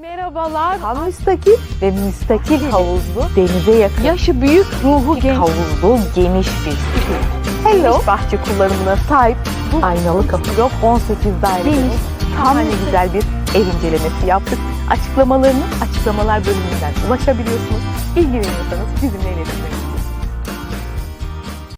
Merhabalar. Tam müstakil ve müstakil havuzlu, denize yakın, Yaşı büyük, ruhu genç. havuzlu, geniş bir. Hello. bahçe kullanımına sahip bu aynalı kapı yok. 18 daire. Geniş, Tam şahane. güzel bir ev incelemesi yaptık. Açıklamalarını açıklamalar bölümünden ulaşabiliyorsunuz. İlgileniyorsanız bizimle iletişime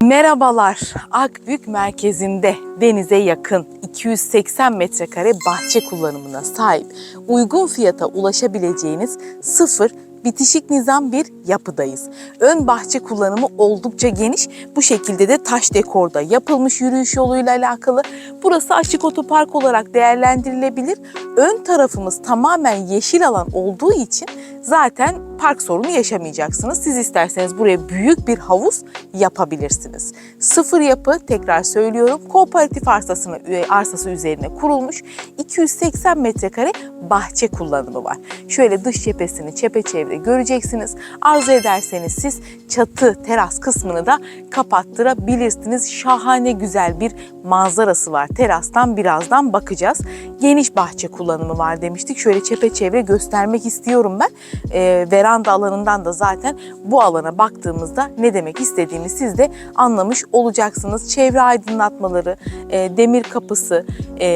Merhabalar. Akbük merkezinde denize yakın 280 metrekare bahçe kullanımına sahip uygun fiyata ulaşabileceğiniz sıfır bitişik nizam bir yapıdayız. Ön bahçe kullanımı oldukça geniş. Bu şekilde de taş dekorda yapılmış yürüyüş yoluyla alakalı. Burası açık otopark olarak değerlendirilebilir. Ön tarafımız tamamen yeşil alan olduğu için zaten park sorunu yaşamayacaksınız. Siz isterseniz buraya büyük bir havuz yapabilirsiniz. Sıfır yapı tekrar söylüyorum. Kooperatif arsasını, arsası üzerine kurulmuş 280 metrekare bahçe kullanımı var. Şöyle dış cephesini çepeçevre göreceksiniz. Arzu ederseniz siz çatı teras kısmını da kapattırabilirsiniz. Şahane güzel bir manzarası var. Terastan birazdan bakacağız. Geniş bahçe kullanımı var demiştik. Şöyle çepeçevre göstermek istiyorum ben. Ee, veranda alanından da zaten bu alana baktığımızda ne demek istediğimi siz de anlamış olacaksınız. Çevre aydınlatmaları, e, demir kapısı, e,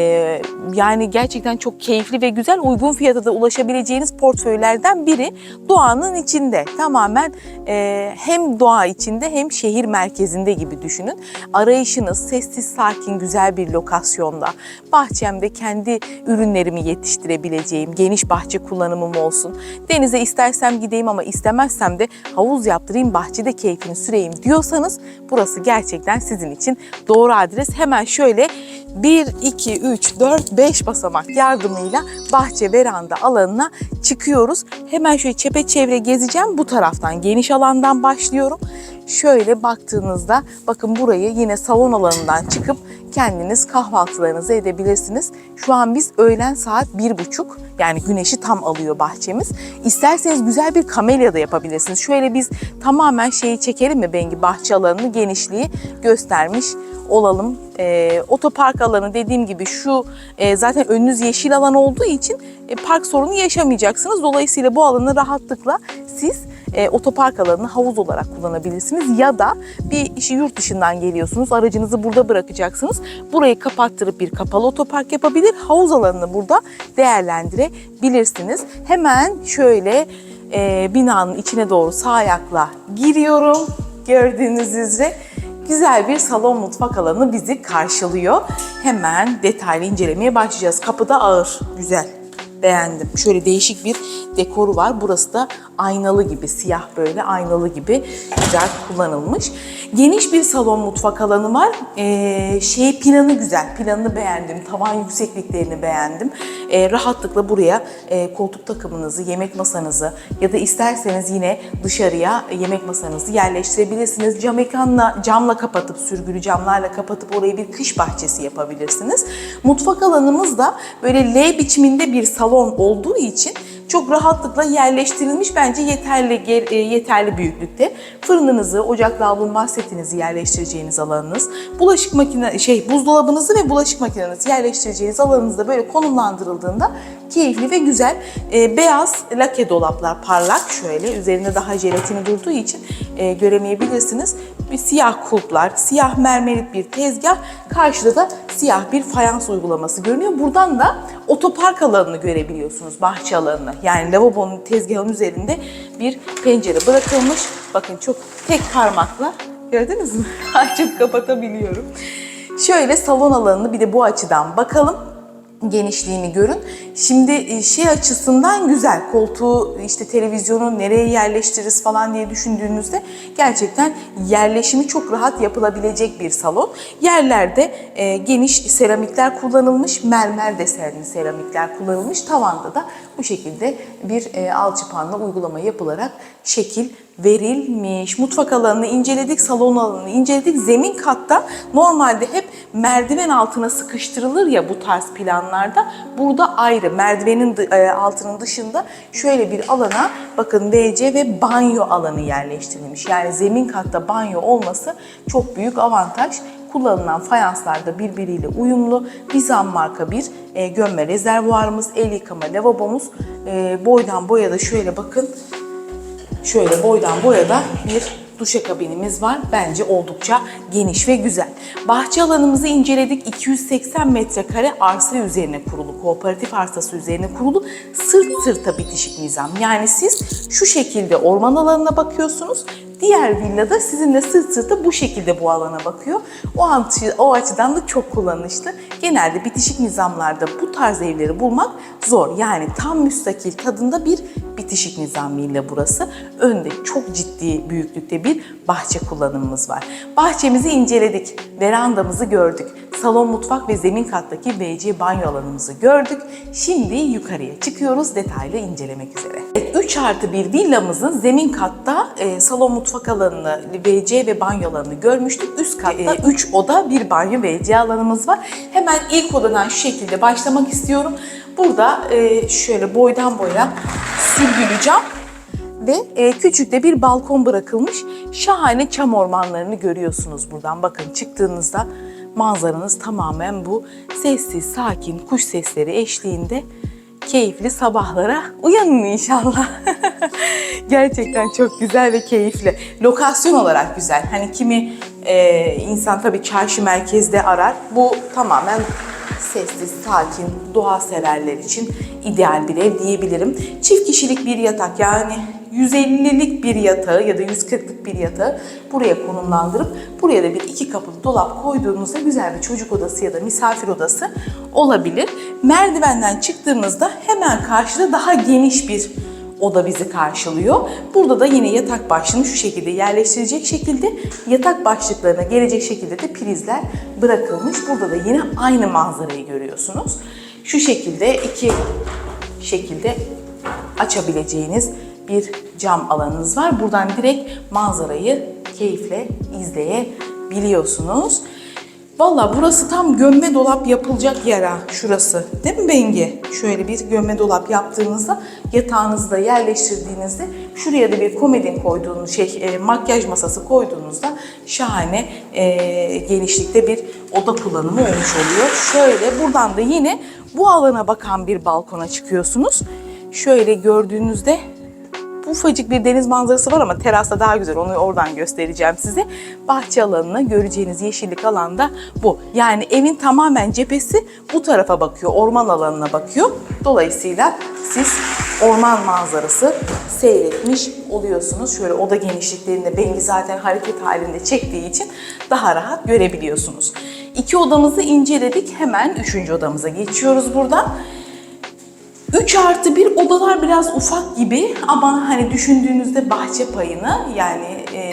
yani gerçekten çok keyifli ve güzel uygun fiyata da ulaşabileceğiniz portföylerden biri doğanın içinde. Tamamen e, hem doğa içinde hem şehir merkezinde gibi düşünün. Arayışınız sessiz, sakin, güzel bir lokasyonda. Bahçemde kendi ürünlerimi yetiştirebileceğim, geniş bahçe kullanımım olsun. Denize istersem gideyim ama istemezsem de havuz yaptırayım, bahçede keyfini süreyim diyorsanız burası gerçekten sizin için doğru adres. Hemen şöyle 1, 2, 3, 4, 5 basamak yardımıyla bahçe veranda alanına çıkıyoruz. Hemen şöyle çepeçevre gezeceğim. Bu taraftan geniş alandan başlıyorum. Şöyle baktığınızda bakın burayı yine salon alanından çıkıp kendiniz kahvaltılarınızı edebilirsiniz. Şu an biz öğlen saat bir buçuk yani güneşi tam alıyor bahçemiz. İsterseniz güzel bir kamelya da yapabilirsiniz. Şöyle biz tamamen şeyi çekelim mi Bengi bahçe alanını genişliği göstermiş olalım. Ee, otopark alanı dediğim gibi şu e, zaten önünüz yeşil alan olduğu için e, park sorunu yaşamayacaksınız. Dolayısıyla bu alanı rahatlıkla siz e, otopark alanını havuz olarak kullanabilirsiniz. Ya da bir işi yurt dışından geliyorsunuz, aracınızı burada bırakacaksınız. Burayı kapattırıp bir kapalı otopark yapabilir, havuz alanını burada değerlendirebilirsiniz. Hemen şöyle e, binanın içine doğru sağ ayakla giriyorum. Gördüğünüz üzere güzel bir salon mutfak alanı bizi karşılıyor. Hemen detaylı incelemeye başlayacağız. Kapıda ağır, güzel. Beğendim. Şöyle değişik bir dekoru var. Burası da aynalı gibi, siyah böyle aynalı gibi güzel kullanılmış. Geniş bir salon mutfak alanı var. Ee, şey planı güzel. Planını beğendim. Tavan yüksekliklerini beğendim. Ee, rahatlıkla buraya e, koltuk takımınızı, yemek masanızı ya da isterseniz yine dışarıya yemek masanızı yerleştirebilirsiniz. Cam ekranla, camla kapatıp, sürgülü camlarla kapatıp orayı bir kış bahçesi yapabilirsiniz. Mutfak alanımız da böyle L biçiminde bir salon olduğu için çok rahatlıkla yerleştirilmiş bence yeterli e, yeterli büyüklükte. Fırınınızı, ocak lavabo setinizi yerleştireceğiniz alanınız, bulaşık makine şey buzdolabınızı ve bulaşık makinenizi yerleştireceğiniz alanınızda böyle konumlandırıldığında keyifli ve güzel e, beyaz lake dolaplar parlak şöyle üzerinde daha jelatini durduğu için e, göremeyebilirsiniz. Bir siyah kulplar, siyah mermerik bir tezgah, karşıda da siyah bir fayans uygulaması görünüyor. Buradan da otopark alanını görebiliyorsunuz, bahçe alanını. Yani lavabonun tezgahın üzerinde bir pencere bırakılmış. Bakın çok tek parmakla gördünüz mü? Açıp kapatabiliyorum. Şöyle salon alanını bir de bu açıdan bakalım genişliğini görün. Şimdi e, şey açısından güzel. Koltuğu işte televizyonu nereye yerleştiririz falan diye düşündüğünüzde gerçekten yerleşimi çok rahat yapılabilecek bir salon. Yerlerde e, geniş seramikler kullanılmış, mermer desenli seramikler kullanılmış. Tavanda da bu şekilde bir e, alçıpanla uygulama yapılarak şekil verilmiş. Mutfak alanını inceledik, salon alanını inceledik. Zemin katta normalde hep merdiven altına sıkıştırılır ya bu tarz planlarda. Burada ayrı merdivenin e, altının dışında şöyle bir alana bakın WC ve banyo alanı yerleştirilmiş. Yani zemin katta banyo olması çok büyük avantaj. Kullanılan fayanslar da birbiriyle uyumlu. Bizan marka bir e, gömme rezervuarımız, el yıkama lavabomuz. E, boydan boya da şöyle bakın. Şöyle boydan boya da bir duşakabinimiz var. Bence oldukça geniş ve güzel. Bahçe alanımızı inceledik. 280 metrekare arsa üzerine kurulu, kooperatif arsası üzerine kurulu sırt sırta bitişik nizam. Yani siz şu şekilde orman alanına bakıyorsunuz. Diğer villada sizinle sırt sırta bu şekilde bu alana bakıyor. O, açı- o açıdan da çok kullanışlı. Genelde bitişik nizamlarda bu tarz evleri bulmak zor. Yani tam müstakil tadında bir bitişik nizam villa burası. Önde çok ciddi büyüklükte bir bahçe kullanımımız var. Bahçemizi inceledik, verandamızı gördük. Salon, mutfak ve zemin kattaki WC banyo alanımızı gördük. Şimdi yukarıya çıkıyoruz detaylı incelemek üzere. 3 artı bir villamızın zemin katta e, salon, mutfak alanını, WC ve banyo alanını görmüştük. Üst katta 3 oda, bir banyo WC alanımız var. Hemen ilk odadan şu şekilde başlamak istiyorum. Burada e, şöyle boydan boya sürgülü cam ve e, küçük de bir balkon bırakılmış. Şahane çam ormanlarını görüyorsunuz buradan. Bakın çıktığınızda manzaranız tamamen bu sessiz, sakin kuş sesleri eşliğinde keyifli sabahlara uyanın inşallah. Gerçekten çok güzel ve keyifli. Lokasyon olarak güzel. Hani kimi e, insan tabii çarşı merkezde arar. Bu tamamen sessiz, sakin, doğa severler için ideal bir ev diyebilirim. Çift kişilik bir yatak yani 150'lik bir yatağı ya da 140'lık bir yatağı buraya konumlandırıp buraya da bir iki kapılı dolap koyduğunuzda güzel bir çocuk odası ya da misafir odası olabilir. Merdivenden çıktığımızda hemen karşıda daha geniş bir oda bizi karşılıyor. Burada da yine yatak başlığını şu şekilde yerleştirecek şekilde yatak başlıklarına gelecek şekilde de prizler bırakılmış. Burada da yine aynı manzarayı görüyorsunuz. Şu şekilde iki şekilde açabileceğiniz bir cam alanınız var. Buradan direkt manzarayı keyifle izleyebiliyorsunuz. Valla burası tam gömme dolap yapılacak yer ha şurası. Değil mi Bengi? Şöyle bir gömme dolap yaptığınızda yatağınızı da yerleştirdiğinizde şuraya da bir komodin koyduğunuz şey e, makyaj masası koyduğunuzda şahane e, genişlikte bir oda kullanımı olmuş oluyor. Şöyle buradan da yine bu alana bakan bir balkona çıkıyorsunuz. Şöyle gördüğünüzde ufacık bir deniz manzarası var ama terasta daha güzel. Onu oradan göstereceğim size. Bahçe alanına göreceğiniz yeşillik alanda bu. Yani evin tamamen cephesi bu tarafa bakıyor. Orman alanına bakıyor. Dolayısıyla siz orman manzarası seyretmiş oluyorsunuz. Şöyle oda genişliklerinde Bengi zaten hareket halinde çektiği için daha rahat görebiliyorsunuz. İki odamızı inceledik. Hemen üçüncü odamıza geçiyoruz buradan. 3 artı 1 odalar biraz ufak gibi ama hani düşündüğünüzde bahçe payını yani e,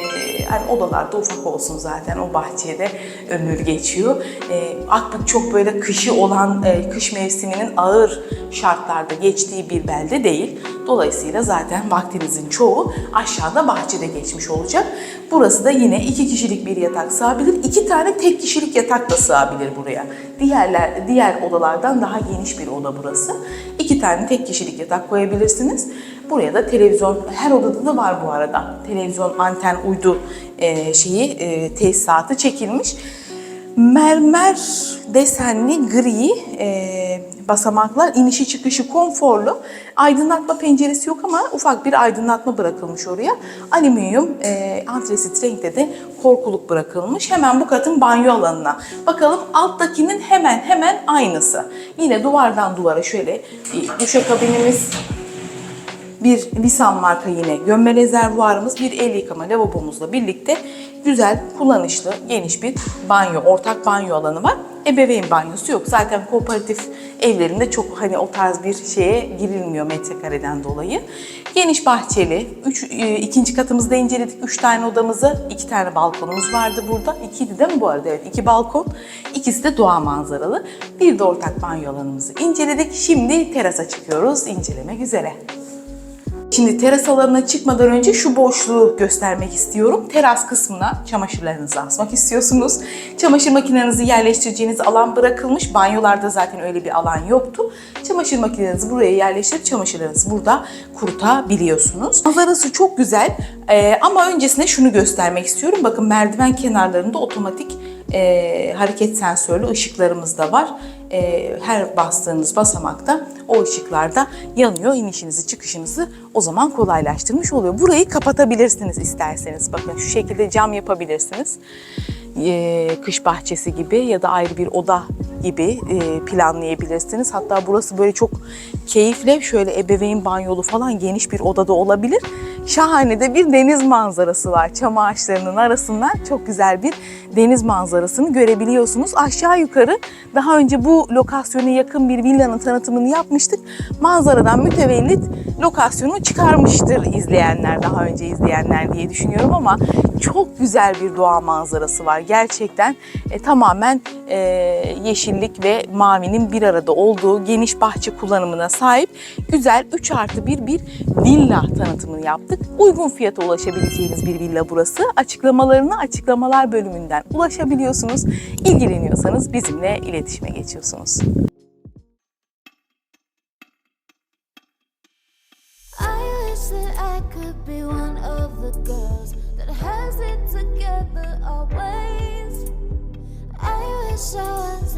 hani odalarda ufak olsun zaten o bahçede ömür geçiyor. E, Akbük çok böyle kışı olan e, kış mevsiminin ağır şartlarda geçtiği bir belde değil. Dolayısıyla zaten vaktinizin çoğu aşağıda bahçede geçmiş olacak. Burası da yine iki kişilik bir yatak sığabilir. iki tane tek kişilik yatak da sığabilir buraya. Diğerler diğer odalardan daha geniş bir oda burası. İki tane tek kişilik yatak koyabilirsiniz. Buraya da televizyon, her odada da var bu arada. Televizyon, anten, uydu e, şeyi, e, tesisatı çekilmiş. Mermer desenli gri e, basamaklar, inişi çıkışı konforlu. Aydınlatma penceresi yok ama ufak bir aydınlatma bırakılmış oraya. Alüminyum e, antresit renkte de korkuluk bırakılmış. Hemen bu katın banyo alanına. Bakalım alttakinin hemen hemen aynısı. Yine duvardan duvara şöyle bir duşakabinimiz, bir Visan marka yine gömme rezervuarımız, bir el yıkama lavabomuzla birlikte güzel, kullanışlı, geniş bir banyo, ortak banyo alanı var. Ebeveyn banyosu yok. Zaten kooperatif evlerinde çok hani o tarz bir şeye girilmiyor metrekareden dolayı. Geniş bahçeli, üç, e, ikinci katımızda inceledik. Üç tane odamızı, iki tane balkonumuz vardı burada. İkiydi değil mi bu arada? Evet, iki balkon. İkisi de doğa manzaralı. Bir de ortak banyo alanımızı inceledik. Şimdi terasa çıkıyoruz incelemek üzere. Şimdi teras alanına çıkmadan önce şu boşluğu göstermek istiyorum. Teras kısmına çamaşırlarınızı asmak istiyorsunuz. Çamaşır makinenizi yerleştireceğiniz alan bırakılmış. Banyolarda zaten öyle bir alan yoktu. Çamaşır makinenizi buraya yerleştirip çamaşırlarınızı burada kurutabiliyorsunuz. Manzarası çok güzel Ee, ama öncesinde şunu göstermek istiyorum. Bakın merdiven kenarlarında otomatik e, hareket sensörlü ışıklarımız da var. E, her bastığınız basamakta o ışıklar da yanıyor. İnişinizi çıkışınızı o zaman kolaylaştırmış oluyor. Burayı kapatabilirsiniz isterseniz. Bakın şu şekilde cam yapabilirsiniz. E, kış bahçesi gibi ya da ayrı bir oda gibi e, planlayabilirsiniz. Hatta burası böyle çok keyifle şöyle ebeveyn banyolu falan geniş bir odada olabilir. Şahane de bir deniz manzarası var. Çam ağaçlarının arasından çok güzel bir deniz manzarasını görebiliyorsunuz. Aşağı yukarı daha önce bu lokasyona yakın bir villanın tanıtımını yapmıştık. Manzaradan mütevellit lokasyonu çıkarmıştır izleyenler, daha önce izleyenler diye düşünüyorum ama çok güzel bir doğa manzarası var. Gerçekten e, tamamen e, yeşillik ve mavinin bir arada olduğu geniş bahçe kullanımına sahip güzel 3 artı 1 bir villa tanıtımını yaptık. Uygun fiyata ulaşabileceğiniz bir villa burası. Açıklamalarını açıklamalar bölümünden ulaşabiliyorsunuz. İlgileniyorsanız bizimle iletişime geçiyorsunuz. That I could be one of the girls that has it together always. I wish I wasn't